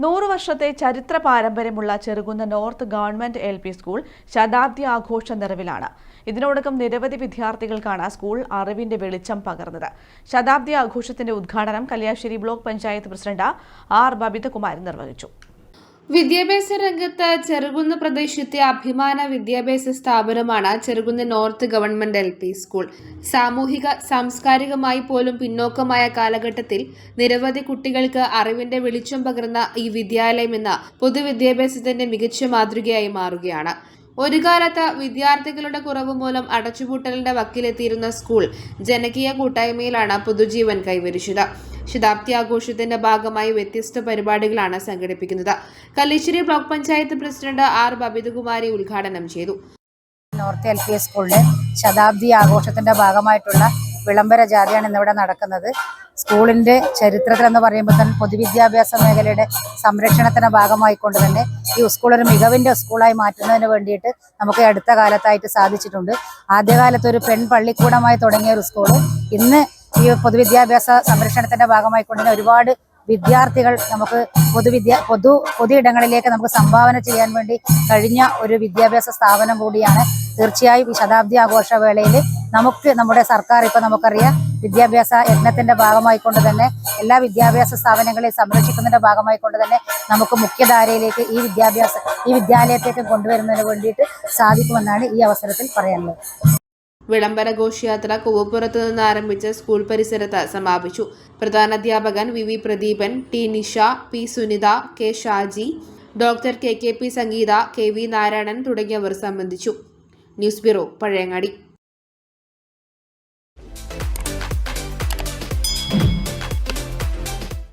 നൂറു വർഷത്തെ ചരിത്ര പാരമ്പര്യമുള്ള Cherukunnu north government L P school ശതാബ്ദി ആഘോഷ നിറവിലാണ്. ഇതിനോടകം നിരവധി വിദ്യാർത്ഥികൾക്കാണ് സ്കൂൾ അറിവിന്റെ വെളിച്ചം പകർന്നത്. ശതാബ്ദി ആഘോഷത്തിന്റെ ഉദ്ഘാടനം Kalliasseri block panchayat president R. Babitha Kumaran നിർവഹിച്ചു. വിദ്യാഭ്യാസ രംഗത്ത് ചെറുകുന്ന് പ്രദേശത്തെ അഭിമാന വിദ്യാഭ്യാസ സ്ഥാപനമാണ് Cherukunnu north government L P school. സാമൂഹിക സാംസ്കാരികമായി പോലും പിന്നോക്കമായ കാലഘട്ടത്തിൽ നിരവധി കുട്ടികൾക്ക് അറിവിന്റെ വെളിച്ചം പകർന്ന ഈ വിദ്യാലയം ഇന്ന് പൊതുവിദ്യാഭ്യാസത്തിന്റെ മികച്ച മാതൃകയായി മാറുകയാണ്. ഒരു കാലത്ത് വിദ്യാർത്ഥികളുടെ കുറവ് മൂലം അടച്ചുപൂട്ടലിന്റെ വക്കിലെത്തിയിരുന്ന സ്കൂൾ ജനകീയ കൂട്ടായ്മയിലാണ് പുതുജീവൻ കൈവരിച്ചത്. ശതാബ്ദി ആഘോഷത്തിന്റെ ഭാഗമായി വ്യത്യസ്ത പരിപാടികളാണ് സംഘടിപ്പിക്കുന്നത്. Kalliasseri block panchayat president R Babitha Kumari ഉദ്ഘാടനം ചെയ്തു. നോർത്ത് എൽ പി സ്കൂളിലെ ശതാബ്ദി ആഘോഷത്തിന്റെ ഭാഗമായിട്ടുള്ള വിളംബര ജാഥയാണ് ഇന്നിവിടെ നടക്കുന്നത്. സ്കൂളിന്റെ ചരിത്രത്തിൽ എന്ന് പറയുമ്പോൾ തന്നെ പൊതുവിദ്യാഭ്യാസ മേഖലയുടെ സംരക്ഷണത്തിന്റെ ഭാഗമായിക്കൊണ്ട് തന്നെ ഈ സ്കൂൾ ഒരു മികവിന്റെ സ്കൂളായി മാറ്റുന്നതിന് വേണ്ടിയിട്ട് നമുക്ക് അടുത്ത കാലത്തായിട്ട് സാധിച്ചിട്ടുണ്ട്. ആദ്യകാലത്ത് ഒരു പെൺ പള്ളിക്കൂടമായി തുടങ്ങിയ ഒരു സ്കൂൾ ഇന്ന് ഈ പൊതുവിദ്യാഭ്യാസ സംരക്ഷണത്തിന്റെ ഭാഗമായിക്കൊണ്ട് തന്നെ ഒരുപാട് വിദ്യാർത്ഥികൾ നമുക്ക് പൊതുവിദ്യ പൊതു പൊതു ഇടങ്ങളിലേക്ക് നമുക്ക് സംഭാവന ചെയ്യാൻ വേണ്ടി കഴിഞ്ഞ ഒരു വിദ്യാഭ്യാസ സ്ഥാപനം കൂടിയാണ്. തീർച്ചയായും ഈ ശതാബ്ദി ആഘോഷ വേളയിൽ നമുക്ക് നമ്മുടെ സർക്കാർ ഇപ്പൊ നമുക്കറിയാം വിദ്യാഭ്യാസ യജ്ഞത്തിന്റെ ഭാഗമായിക്കൊണ്ട് തന്നെ എല്ലാ വിദ്യാഭ്യാസ സ്ഥാപനങ്ങളെയും സംരക്ഷിക്കുന്നതിന്റെ ഭാഗമായിക്കൊണ്ട് തന്നെ നമുക്ക് മുഖ്യധാരയിലേക്ക് ഈ വിദ്യാഭ്യാസ ഈ വിദ്യാലയത്തേക്ക് കൊണ്ടുവരുന്നതിന് വേണ്ടിയിട്ട് സാധിക്കുമെന്നാണ് ഈ അവസരത്തിൽ പറയാനുള്ളത്. വിളംബര ഘോഷയാത്ര കുവപ്പുറത്ത് നിന്ന് ആരംഭിച്ച് സ്കൂൾ പരിസരത്ത് സമാപിച്ചു. പ്രധാനാധ്യാപകൻ V V Pradeepan T Nisha P Sunitha K Shaji doctor K K P Sangeetha K V Narayanan തുടങ്ങിയവർ സംബന്ധിച്ചു. News bureau Pazhayangadi.